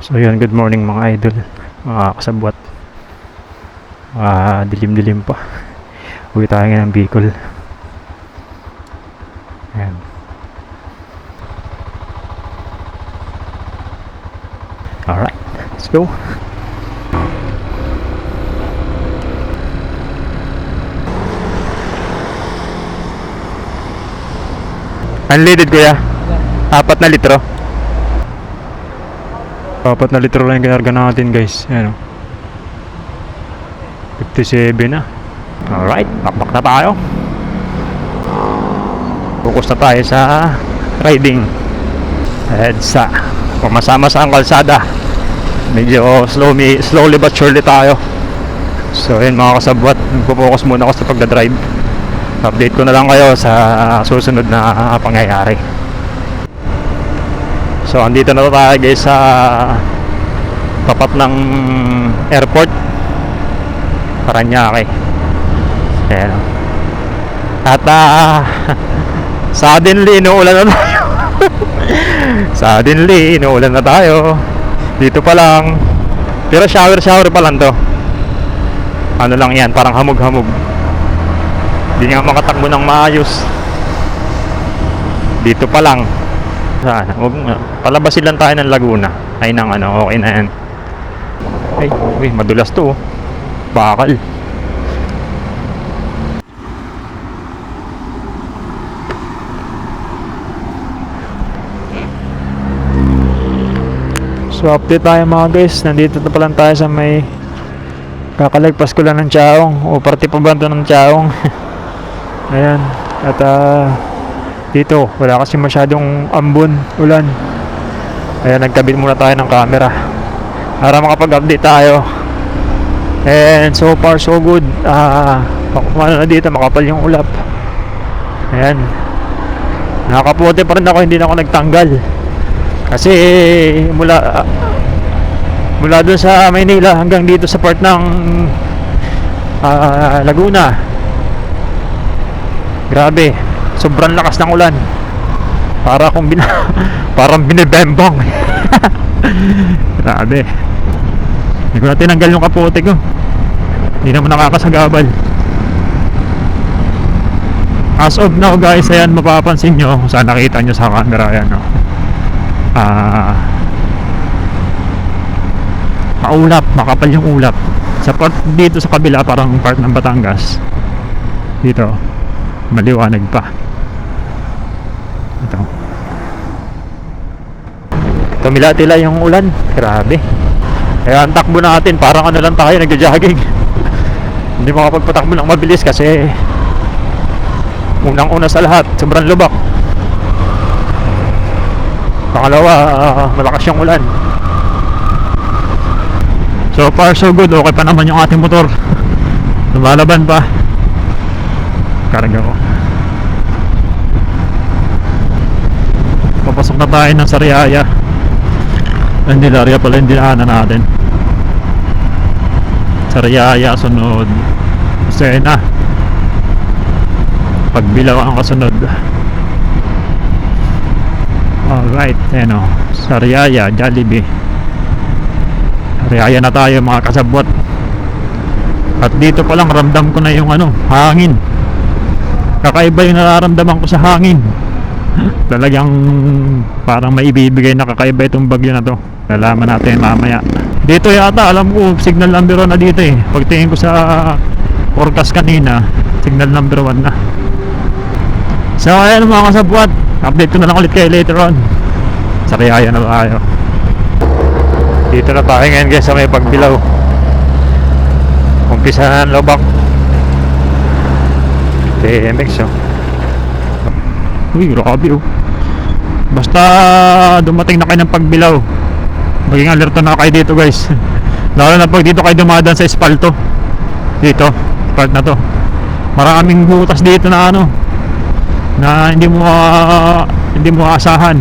So yun, good morning mga idol, mga kasabwat. Ah, dilim-dilim pa. Uwi tayo ng Bicol. Ayan. Alright, let's go. Unleaded kuya? Apat na litro. Apat na litro lang yung kinarga natin guys. Ayan o. 57 na. Alright, pakpak na tayo. Focus na tayo sa riding. EDSA. Pumasama sa ang kalsada. Medyo slowly, slowly but surely tayo. So yun mga kasabwat, nagpo-focus muna ako sa pagdadrive. Update ko na lang kayo sa susunod na pangyayari. So andito na tayo guys sa tapat ng airport. Paranaque. Ayan. At ah, suddenly inuulan na tayo. suddenly inuulan na tayo. Dito pa lang. Pero shower shower pa lang to. Ano lang yan, parang hamog-hamog. Hindi nga makatakbo ng maayos. Dito pa lang. Sana, wag. Palabasin lang tayo ng Laguna. Ay nang ano, okay na yan. Ay, uy, madulas to. oh. Bakal. So update tayo mga guys. Nandito na pa lang tayo sa may kakalagpas ko lang ng Chaong o parte pa ba ng Chaong. Ayan. At ah, dito wala kasi masyadong ambon, ulan. Ayan, nagkabit muna tayo ng camera para makapag-update tayo. And so far so good. Ah, uh, na dito makapal yung ulap. Ayan. Nakaputi pa rin ako, hindi na ako nagtanggal. Kasi mula mula doon sa Maynila hanggang dito sa part ng ah, Laguna. Grabe, sobrang lakas ng ulan. Para kung bina parang binibembang. Grabe. Hindi ko na tinanggal yung kapote ko. Hindi naman nakakasagabal. As of now guys, ayan mapapansin nyo saan nakita nyo sa camera ayan no. Ah maulap, makapal yung ulap. Sa part dito sa kabila parang part ng Batangas. Dito maliwanag pa. Ito. Tumilatila yung ulan. Grabe. Kaya ang takbo natin, parang ano lang tayo, nagja-jogging. Hindi makapagpatakbo ng mabilis kasi unang-una sa lahat, sobrang lubak. Pangalawa, ah, malakas yung ulan. So far so good, okay pa naman yung ating motor. Lumalaban pa. Karga ko. Papasok na tayo ng Sariaya. Hindi Daria pala yung dinaanan natin. Sariaya sunod. Sena. Pagbilaw ang kasunod. Alright, ayan o. Sariaya, Jollibee. Sariaya na tayo mga kasabwat. At dito pa lang ramdam ko na yung ano, hangin. Kakaiba yung nararamdaman ko sa hangin. Talagang parang may ibibigay na kakaiba itong bagyo na to. Lalaman natin mamaya. Dito yata, alam ko, signal number 1 na dito eh. Pagtingin ko sa forecast kanina, signal number 1 na. So ayan mga kasabwat, update ko na lang ulit kayo later on. Sariyaya na tayo. Dito na tayo ngayon guys sa may pagbilaw. Umpisa na ng lobak. TMX oh. Uy, grabe oh. Basta dumating na kayo ng pagbilaw. Maging alerto na kayo dito guys. Lalo na pag dito kayo dumadaan sa espalto. Dito, part na to. Maraming butas dito na ano na hindi mo ah, hindi mo aasahan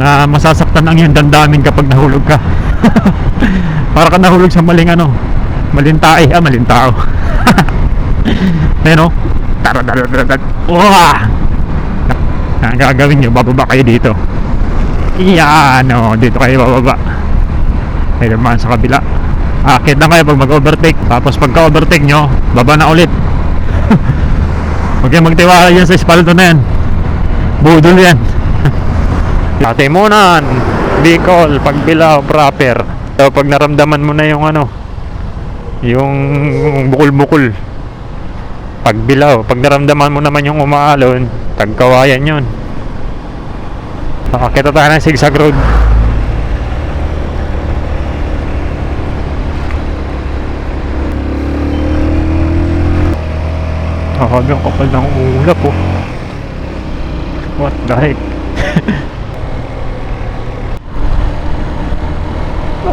na masasaktan ang iyong damdamin kapag nahulog ka. Para ka nahulog sa maling ano, maling ah, maling tao. Ayan o. Tara, tara, tara, tara. Wah! Ang gagawin nyo, bababa kayo dito. Yan o, dito kayo bababa. may dumaan sa kabila. Akit na kayo pag mag-overtake. Tapos pagka overtake nyo baba na ulit. Huwag kayong magtiwala yan sa espalto na yan. Budol yan. Latimunan Bicol pagbilaw proper. So pag naramdaman mo na yung ano yung bukol-bukol pagbilaw. Pag naramdaman mo naman yung umaalon tagkawayan yun Nakakita tayo ng zigzag road Grabe ang kapal ng ulap oh. What the heck?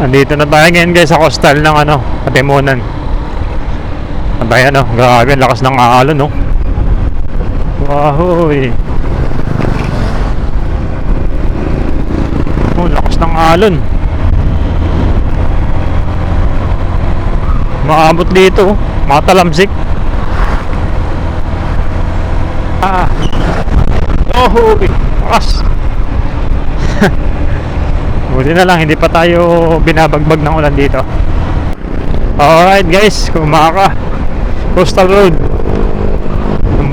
Andito na tayo ngayon guys sa coastal ng ano, Katimunan. Antayan oh, grabe ang lakas ng alon no. Wahoy. Oh, lakas ng alon. Maabot dito, oh. matalamsik. Ah. Oh, lakas. Buti na lang, hindi pa tayo binabagbag ng ulan dito. Alright guys, kumaka. Coastal Road.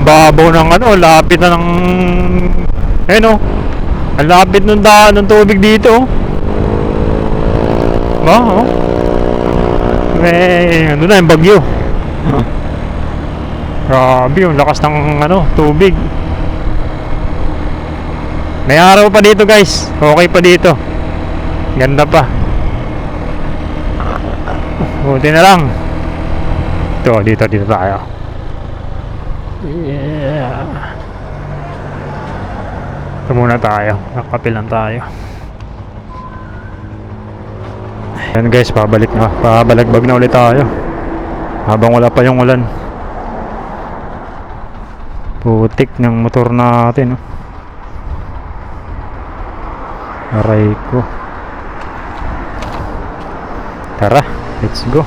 Babaw ng ano, lapit na ng... Ayun oh. Ang lapit ng daan ng tubig dito. Ba, oh. May, ano na, yung bagyo. Grabe, yung lakas ng ano, tubig. May araw pa dito guys. Okay pa dito. Ganda pa. Buti na lang. Ito, dito, dito tayo. Yeah. Ito muna tayo. Nakapil lang tayo. Yan guys, pabalik na. Pabalagbag na ulit tayo. Habang wala pa yung ulan. Putik ng motor natin. Oh. Aray ko. Tara, let's go.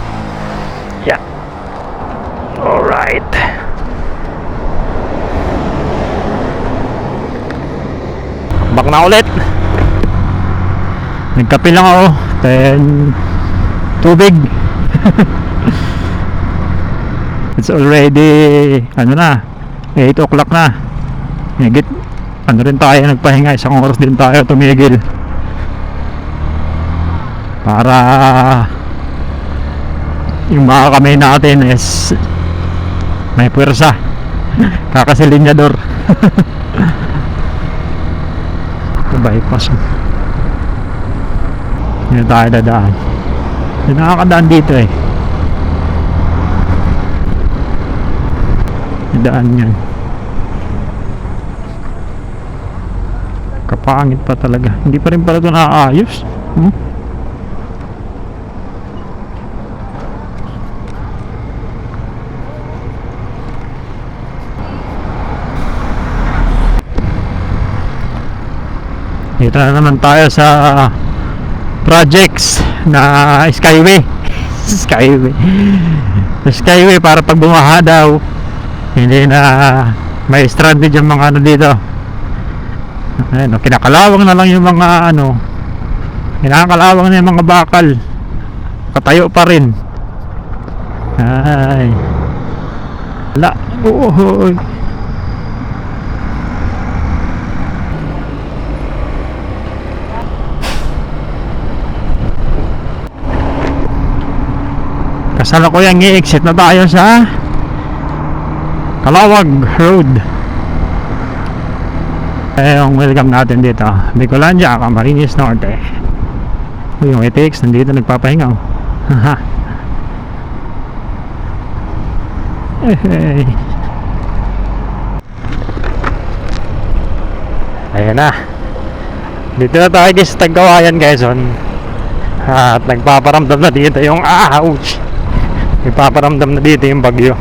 Yeah. Alright. Back na ulit. Nagkape lang ako. Then, tubig. It's already, ano na, 8 o'clock na. Higit, ano rin tayo, nagpahinga. Isang oras din tayo tumigil. Para yung mga kamay natin is may puwersa. Kakasilinyador. Bypass. Hindi na tayo dadaan. Hindi nakakadaan dito eh. Daan yan. Kapangit pa talaga. Hindi pa rin pala ito naaayos. Hmm? Dito na naman tayo sa projects na Skyway. Skyway. Skyway para pag bumaha daw hindi na may stranded yung mga ano dito. Ayun, oh, kinakalawang na lang yung mga ano kinakalawang na yung mga bakal. Katayo pa rin. Ay. Wala. Oo. Kasalukuyang i-exit na tayo sa Kalawag Road. Eh, yung welcome natin dito. Bicolandia, Camarines Norte. Uy, yung ETX, nandito nagpapahinga. oh. Haha. Hey. Ayan na. Dito na tayo guys sa Tagkawayan, Quezon. At nagpaparamdam na dito yung ouch. Nagpaparamdam na dito yung bagyo.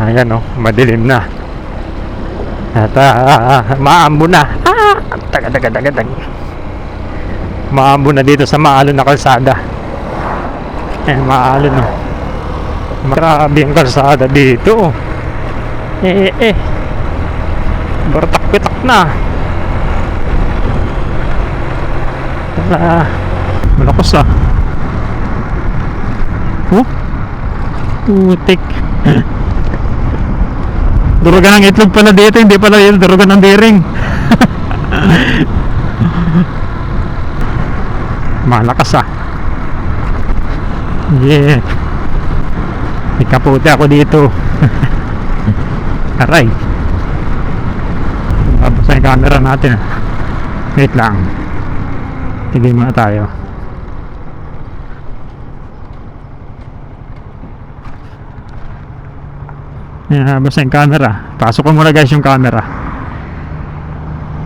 Ayan o, oh, madilim na. At ah, maambo na. Ah, taga taga taga. Maambo na dito sa maalon na kalsada. Eh, maalon no. Grabe ang kalsada dito. Eh, eh, eh. Bartak-pitak na. Ah. Malakas ah. Oh. Putik. Durugan ng itlog pala dito, hindi pala yun durugan ng diring. Malakas ah. Yeah. May kapote ako dito. Aray. Tapos yung camera natin. Wait lang. Tigil muna tayo. Ayan, habas yung camera. Pasok ko muna guys yung camera.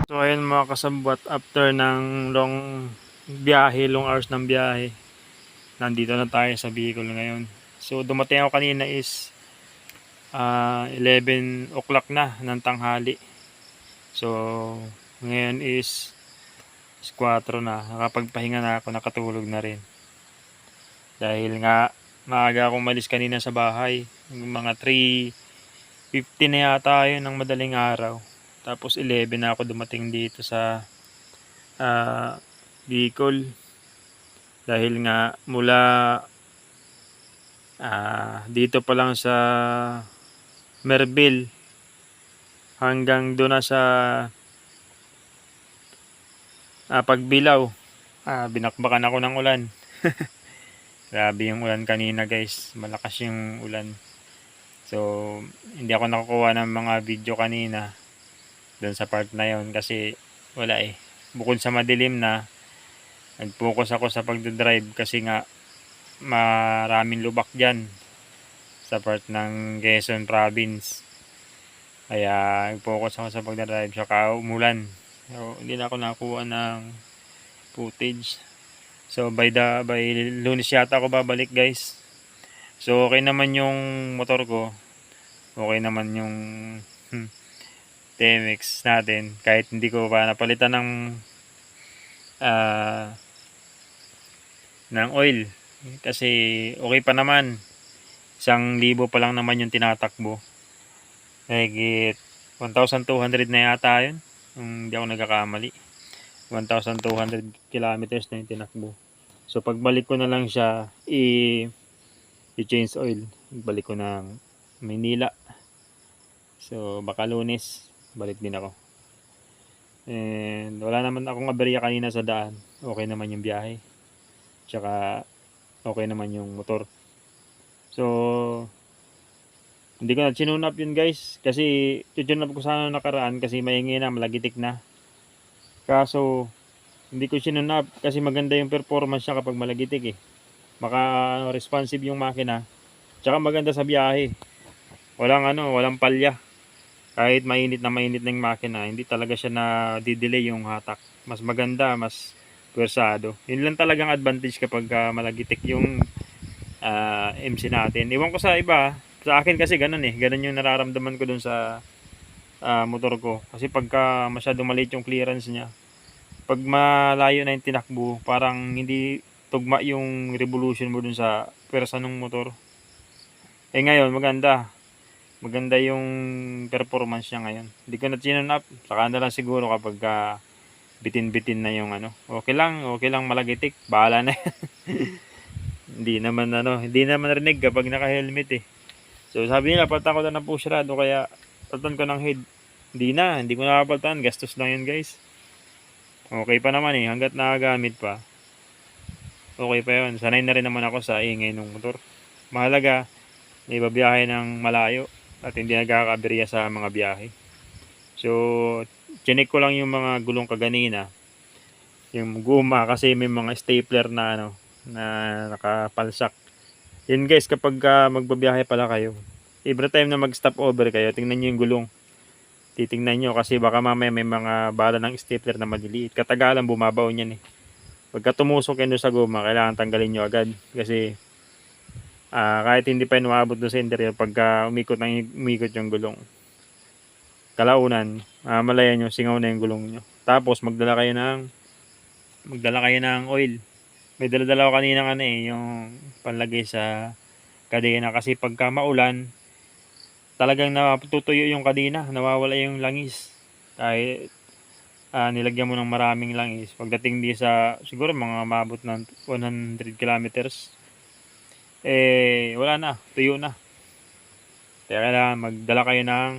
So ayun mga kasambot, after ng long biyahe, long hours ng biyahe, nandito na tayo sa vehicle ngayon. So dumating ako kanina is ah, uh, 11 o'clock na ng tanghali. So ngayon is 4 na. Nakapagpahinga na ako, nakatulog na rin. Dahil nga maaga akong malis kanina sa bahay, mga 3 15 na yata yun ng madaling araw. Tapos 11 na ako dumating dito sa uh, Bicol. Dahil nga mula uh, dito pa lang sa Merbil hanggang doon na sa ah, uh, pagbilaw. Ah, binakbakan ako ng ulan. Grabe yung ulan kanina guys. Malakas yung ulan. So, hindi ako nakakuha ng mga video kanina doon sa part na yon kasi wala eh. Bukod sa madilim na, nag-focus ako sa pagdadrive kasi nga maraming lubak dyan sa part ng Quezon Province. Kaya nag-focus ako sa pagdadrive saka umulan. So, hindi na ako nakakuha ng footage. So by the by lunes yata ako babalik guys. So okay naman yung motor ko. Okay naman yung hmm, TMX natin kahit hindi ko pa napalitan ng ah ng oil kasi okay pa naman. Isang libo pa lang naman yung tinatakbo. Higit 1,200 na yata yun. Kung hindi ako nagkakamali. 1,200 kilometers na yung tinakbo. So pagbalik ko na lang siya i i-change oil. Balik ko ng Maynila. So baka lunes balik din ako. And wala naman akong aberya kanina sa daan. Okay naman yung biyahe. Tsaka okay naman yung motor. So hindi ko na sinunap yun guys kasi sinunap ko sana nakaraan kasi maingay na malagitik na. Kaso, hindi ko sinunap kasi maganda yung performance niya kapag malagitik eh. Maka responsive yung makina. Tsaka maganda sa biyahe. Walang ano, walang palya. Kahit mainit na mainit na yung makina, hindi talaga siya na didelay yung hatak. Mas maganda, mas pwersado. Yun lang talagang advantage kapag ah, malagitik yung ah, MC natin. Iwan ko sa iba, sa akin kasi ganun eh. Ganun yung nararamdaman ko dun sa ah, motor ko. Kasi pagka masyadong maliit yung clearance niya, pag malayo na yung tinakbo, parang hindi tugma yung revolution mo dun sa pwersa ng motor. Eh ngayon, maganda. Maganda yung performance niya ngayon. Hindi ko na sinunap. Saka na lang siguro kapag ah, bitin-bitin na yung ano. Okay lang, okay lang malagitik. Bahala na hindi naman ano, hindi naman rinig kapag naka-helmet eh. So sabi nila, palitan ko na ng push rod o kaya palitan ko ng head. Hindi na, hindi ko nakapalitan. Gastos lang yun guys. Okay pa naman eh, hanggat nakagamit pa. Okay pa yun. Sanay na rin naman ako sa ingay ng motor. Mahalaga, may babiyahe ng malayo at hindi nagkakaberya sa mga biyahe. So, chinek ko lang yung mga gulong kaganina. Yung guma kasi may mga stapler na ano, na nakapalsak. Yun guys, kapag ah, magbabiyahe pala kayo, every time na mag-stop over kayo, tingnan nyo yung gulong. Titingnan nyo kasi baka mamaya may mga bala ng stapler na maliliit. Katagalan bumabaw niyan eh. Pagka tumusok yan sa guma, kailangan tanggalin nyo agad. Kasi ah, kahit hindi pa yun umabot doon sa interior, pagka umikot, na, umikot yung gulong, kalaunan, ah, malaya nyo, singaw na yung gulong nyo. Tapos magdala kayo ng magdala kayo ng oil. May dala-dala ko kanina ano eh, yung panlagay sa kadena kasi pagka maulan, talagang natutuyo yung kadena, nawawala yung langis. Kahit ah, nilagyan mo ng maraming langis. Pagdating di sa siguro mga mabot ng 100 kilometers eh wala na, tuyo na. Kaya kailangan magdala kayo ng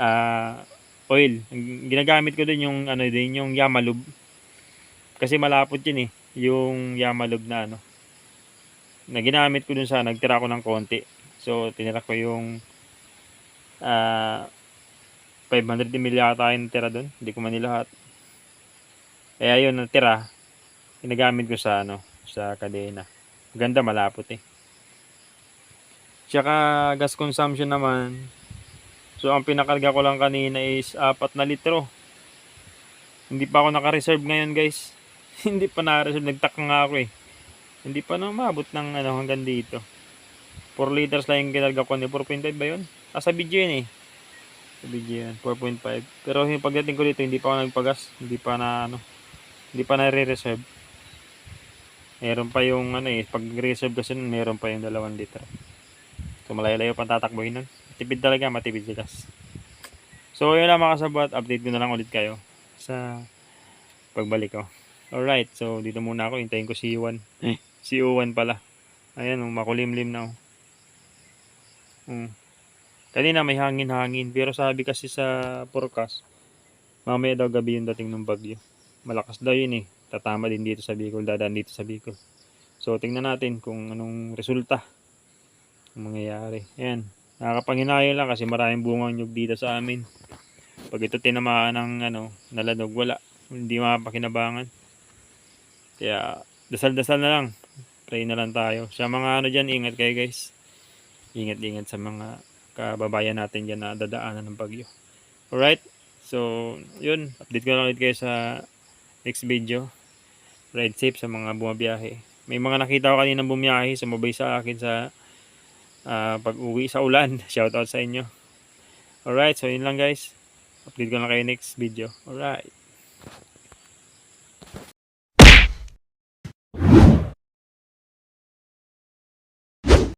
ah, oil. Ginagamit ko din yung ano din yung Yamalub. Kasi malapot yun eh, yung Yamalub na ano. Na ginamit ko dun sa nagtira ko ng konti. So tinira ko yung ah 500 ml yata yung tira doon. Hindi ko man nilahat. Kaya yun, natira. Ginagamit ko sa ano, sa kadena. Ganda malapot eh. Tsaka gas consumption naman. So ang pinakarga ko lang kanina is 4 na litro. Hindi pa ako naka-reserve ngayon guys. Hindi pa na-reserve. Nagtaka nga ako eh. Hindi pa na umabot ng ano hanggang dito. 4 liters lang yung kinarga ko. 4.5 ba yun? Ah, sa video yun eh. Video yun. 4.5. Pero yung pagdating ko dito, hindi pa ako nagpagas. Hindi pa na ano. Hindi pa na-reserve. Meron pa yung ano eh. Pag reserve kasi nun, meron pa yung 2 litro. So malayo-layo pang tatakbuhin nun. Tipid talaga, matipid gas. So yun lang mga kasabot. Update ko na lang ulit kayo sa pagbalik ko. Alright, so dito muna ako. Hintayin ko si Iwan. Si Iwan pala. Ayan, oh, makulimlim na. Oh. Hmm. Kanina may hangin-hangin. Pero sabi kasi sa forecast, mamaya daw gabi yung dating ng bagyo. Malakas daw yun eh. Tatama din dito sa Bicol, dadaan dito sa Bicol. So tingnan natin kung anong resulta ang mangyayari. Ayan, nakakapanghinayang lang kasi maraming bungang nyug dito sa amin. Pag ito tinamaan ng ano, nalanog, wala. Hindi mapakinabangan. Kaya dasal-dasal na lang. Pray na lang tayo. Sa mga ano dyan, ingat kayo guys. Ingat-ingat sa mga kababayan natin dyan na dadaanan ng bagyo. Alright? So, yun. Update ko lang ulit kayo sa next video. Ride safe sa mga bumabiyahe. May mga nakita ko kanina bumiyahe, sumabay sa akin sa ah, pag-uwi sa ulan. Shoutout sa inyo. Alright, so yun lang guys. Update ko lang kayo next video. Alright.